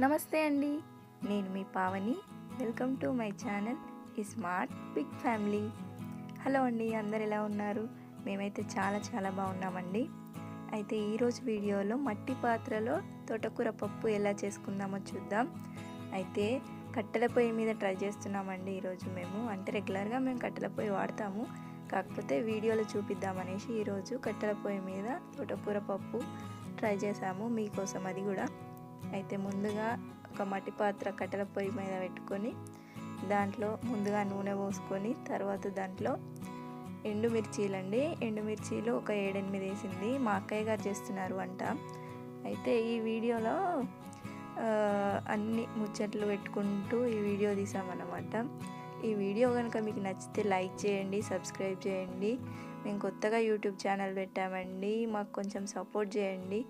నమస్తే అండి. నేను మీ Pavani. Welcome to my channel ఈ స్మార్ట్ బిగ్ ఫ్యామిలీ. హలో అండి అందరు ఎలా ఉన్నారు? మేమైతే చాలా చాలా బాగున్నామండి. అయితే ఈరోజు వీడియోలో మట్టి పాత్రలో తోటకూర పప్పు ఎలా చేసుకుందామో చూద్దాం. అయితే కట్టెల పొయ్యి మీద ట్రై చేస్తున్నామండి ఈరోజు మేము. అంటే రెగ్యులర్గా మేము కట్టెల పొయ్యి వాడతాము. కాకపోతే వీడియోలో చూపిద్దామనేసి ఈరోజు కట్టెల పొయ్యి మీద తోటకూర పప్పు ట్రై చేసాము. మీకోసం అది కూడా. అయితే ముందుగా ఒక మట్టి పాత్ర కట్టెల పొయ్యి మీద పెట్టుకొని దాంట్లో ముందుగా నూనె పోసుకొని తర్వాత దాంట్లో ఎండుమిర్చీలండి. ఎండుమిర్చీలు ఒక ఏడెనిమిది వేసింది. మా అక్కయ్య గారు చేస్తున్నారు వంట. అయితే ఈ వీడియోలో అన్ని ముచ్చట్లు పెట్టుకుంటూ ఈ వీడియో తీసామన్నమాట. ఈ వీడియో కనుక మీకు నచ్చితే లైక్ చేయండి సబ్స్క్రైబ్ చేయండి. మేము కొత్తగా యూట్యూబ్ ఛానల్ పెట్టామండి. మాకు కొంచెం సపోర్ట్ చేయండి.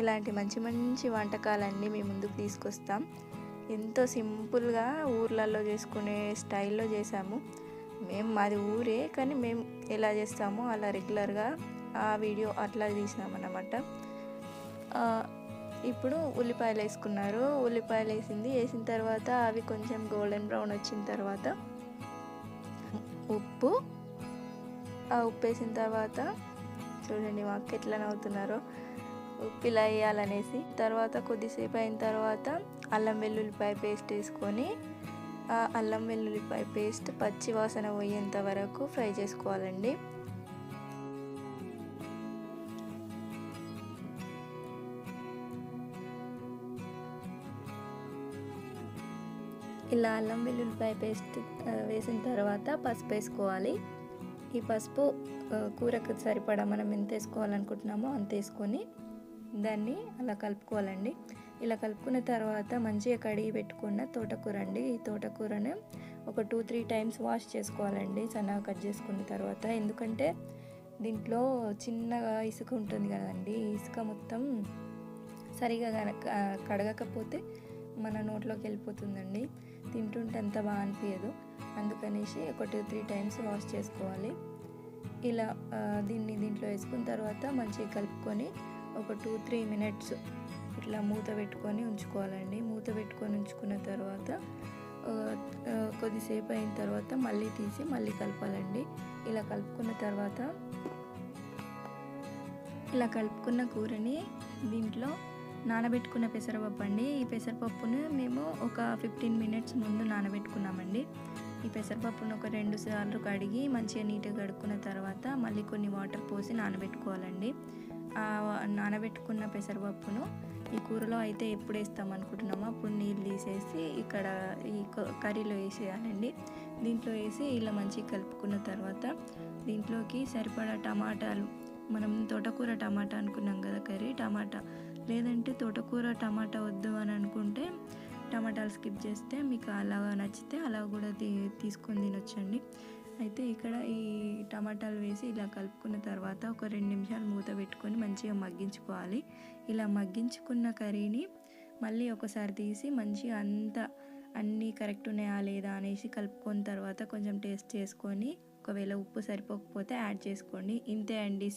ఇలాంటి మంచి మంచి వంటకాలన్నీ మీ ముందుకు తీసుకొస్తాం. ఎంతో సింపుల్గా ఊర్లలో చేసుకునే స్టైల్లో చేసాము మేము మాది ఊరే కానీ మేము ఎలా చేస్తామో అలా రెగ్యులర్గా ఆ వీడియో అట్లా తీసినామన్నమాట. ఇప్పుడు ఉల్లిపాయలు వేసుకున్నారు. ఉల్లిపాయలు వేసింది. వేసిన తర్వాత అవి కొంచెం గోల్డెన్ బ్రౌన్ వచ్చిన తర్వాత ఉప్పు. ఆ ఉప్పు వేసిన తర్వాత చూడండి మా అక్క ఎట్లా నవ్వుతున్నారో. ఇలా వేయాలనేసి తర్వాత కొద్దిసేపు అయిన తర్వాత అల్లం వెల్లుల్లిపాయ పేస్ట్ వేసుకొని ఆ అల్లం వెల్లుల్లిపాయ పేస్ట్ పచ్చి వాసన పోయేంత వరకు ఫ్రై చేసుకోవాలండి. ఇలా అల్లం వెల్లుల్లిపాయ పేస్ట్ వేసిన తర్వాత పసుపు వేసుకోవాలి. ఈ పసుపు కూరకు సరిపడా మనం ఎంత వేసుకోవాలనుకుంటున్నామో అంత వేసుకొని దాన్ని అలా కలుపుకోవాలండి. ఇలా కలుపుకున్న తర్వాత మంచిగా కడిగి పెట్టుకున్న తోటకూర అండి ఈ తోటకూరను ఒక టూ త్రీ టైమ్స్ వాష్ చేసుకోవాలండి. సన్నగా కట్ చేసుకున్న తర్వాత ఎందుకంటే దీంట్లో చిన్నగా ఇసుక ఉంటుంది కదండి. ఇసుక మొత్తం సరిగా కడగకపోతే మన నోట్లోకి వెళ్ళిపోతుందండి. తింటుంటే అంత బాగా అనిపించదు అందుకనేసి ఒక టూ త్రీ టైమ్స్ వాష్ చేసుకోవాలి. ఇలా దీన్ని దీంట్లో వేసుకున్న తర్వాత మంచిగా కలుపుకొని ఒక టూ త్రీ మినిట్స్ ఇట్లా మూత పెట్టుకొని ఉంచుకోవాలండి. మూత పెట్టుకొని ఉంచుకున్న తర్వాత కొద్దిసేపు అయిన తర్వాత మళ్ళీ తీసి మళ్ళీ కలపాలండి. ఇలా కలుపుకున్న తర్వాత ఇలా కలుపుకున్న కూరని దీంట్లో నానబెట్టుకున్న పెసరపప్పు అండి. ఈ పెసరపప్పును మేము ఒక ఫిఫ్టీన్ మినిట్స్ ముందు నానబెట్టుకున్నామండి. ఈ పెసరపప్పును ఒక రెండు సార్లు కడిగి మంచిగా నీట్గా కడుక్కున్న తర్వాత మళ్ళీ కొన్ని వాటర్ పోసి నానబెట్టుకోవాలండి. నానబెట్టుకున్న పెసరపప్పును ఈ కూరలో అయితే ఎప్పుడు వేస్తాం అనుకుంటున్నామో అప్పుడు నీళ్ళు తీసేసి ఇక్కడ ఈ కర్రీలో వేసేయాలండి. దీంట్లో వేసి ఇలా మంచిగా కలుపుకున్న తర్వాత దీంట్లోకి సరిపడా టమాటాలు మనం తోటకూర టమాటా అనుకున్నాం కదా కర్రీ టమాటా. లేదంటే తోటకూర టమాటా వద్దు అని అనుకుంటే టమాటాలు స్కిప్ చేస్తే మీకు అలా నచ్చితే అలా కూడా తీ తీసుకొని తినొచ్చండి. అయితే ఇక్కడ ఈ టమాటాలు వేసి ఇలా కలుపుకున్న తర్వాత ఒక రెండు నిమిషాలు మూత పెట్టుకొని మంచిగా మగ్గించుకోవాలి. ఇలా మగ్గించుకున్న కర్రీని మళ్ళీ ఒకసారి తీసి మంచిగా అంతా అన్నీ కరెక్ట్ ఉన్నాయా లేదా అనేసి కలుపుకున్న తర్వాత కొంచెం టేస్ట్ చేసుకొని ఒకవేళ ఉప్పు సరిపోకపోతే యాడ్ చేసుకోండి. ఇంతే అండి.